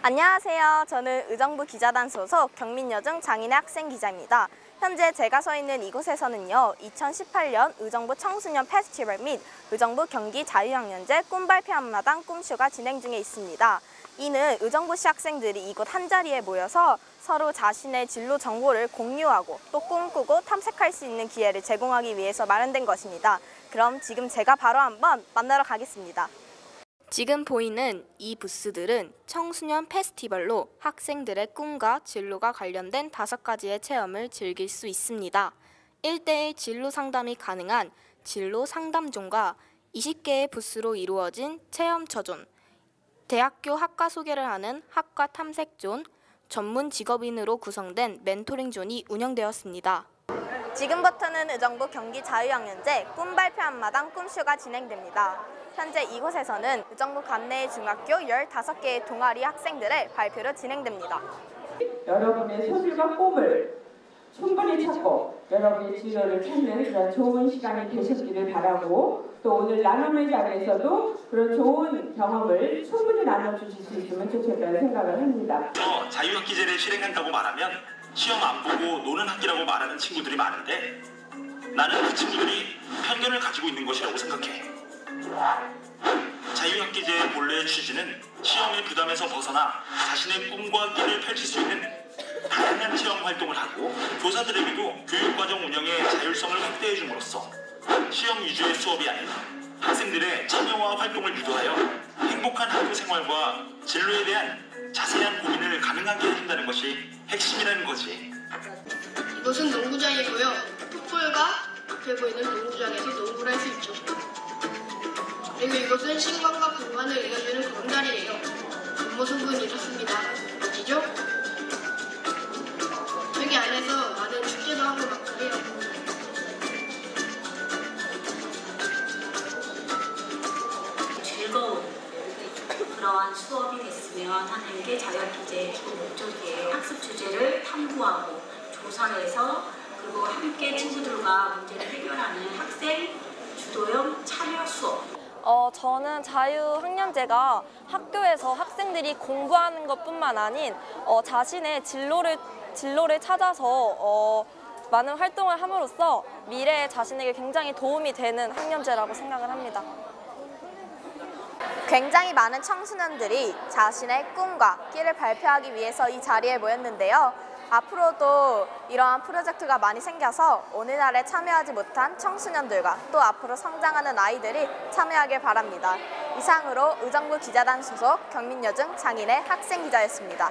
안녕하세요. 저는 의정부 기자단 소속 경민여중 장인의 학생 기자입니다. 현재 제가 서 있는 이곳에서는요, 2018년 의정부 청소년 페스티벌 및 의정부 경기 자유학년제 꿈발표 한마당 꿈쇼가 진행 중에 있습니다. 이는 의정부시 학생들이 이곳 한자리에 모여서 서로 자신의 진로 정보를 공유하고 또 꿈꾸고 탐색할 수 있는 기회를 제공하기 위해서 마련된 것입니다. 그럼 지금 제가 바로 한번 만나러 가겠습니다. 지금 보이는 이 부스들은 청소년 페스티벌로 학생들의 꿈과 진로가 관련된 다섯 가지의 체험을 즐길 수 있습니다. 1대1 진로 상담이 가능한 진로 상담존과 20개의 부스로 이루어진 체험처존, 대학교 학과 소개를 하는 학과 탐색존, 전문 직업인으로 구성된 멘토링존이 운영되었습니다. 지금부터는 의정부 경기 자유학년제 꿈 발표 한마당 꿈쇼가 진행됩니다. 현재 이곳에서는 의정부 관내 중학교 15개의 동아리 학생들의 발표로 진행됩니다. 여러분의 소질과 꿈을 충분히 찾고 여러분의 진로를 찾는 그런 좋은 시간이 되셨기를 바라고 또 오늘 나눔의 자리에서도 그런 좋은 경험을 충분히 나눠주실 수 있으면 좋겠다는 생각을 합니다. 어, 자유학기제를 실행한다고 말하면 시험 안 보고 노는 학기라고 말하는 친구들이 많은데 나는 그 친구들이 편견을 가지고 있는 것이라고 생각해. 자유학기제의 본래의 취지는 시험의 부담에서 벗어나 자신의 꿈과 끼를 펼칠 수 있는 다양한 체험 활동을 하고 교사들에게도 교육과정 운영의 자율성을 확대해 줌으로써 시험 위주의 수업이 아닌 학생들의 참여와 활동을 유도하여 행복한 학교 생활과 진로에 대한 자세한 고민을 가능하게 해준다는 것이 핵심이라는 거지. 이곳은 농구장이고요. 풋볼과 앞에 보이는 농구장에서 농구를 할 수 있죠. 그리고 이곳은 신관과 공간을 이어주는 건달이에요. 겉모습은 이렇습니다. 그러한 수업이 됐으면 하는 게 자유학기제의 기본 목적이에요. 학습 주제를 탐구하고 조사해서 그리고 함께 친구들과 문제를 해결하는 학생 주도형 참여 수업. 어, 저는 자유학년제가 학교에서 학생들이 공부하는 것뿐만 아닌 어, 자신의 진로를 진로를 찾아서 어, 많은 활동을 함으로써 미래의 자신에게 굉장히 도움이 되는 학년제라고 생각을 합니다. 굉장히 많은 청소년들이 자신의 꿈과 끼를 발표하기 위해서 이 자리에 모였는데요. 앞으로도 이러한 프로젝트가 많이 생겨서 오늘날에 참여하지 못한 청소년들과 또 앞으로 성장하는 아이들이 참여하길 바랍니다. 이상으로 의정부 기자단 소속 경민여중 장인의 학생 기자였습니다.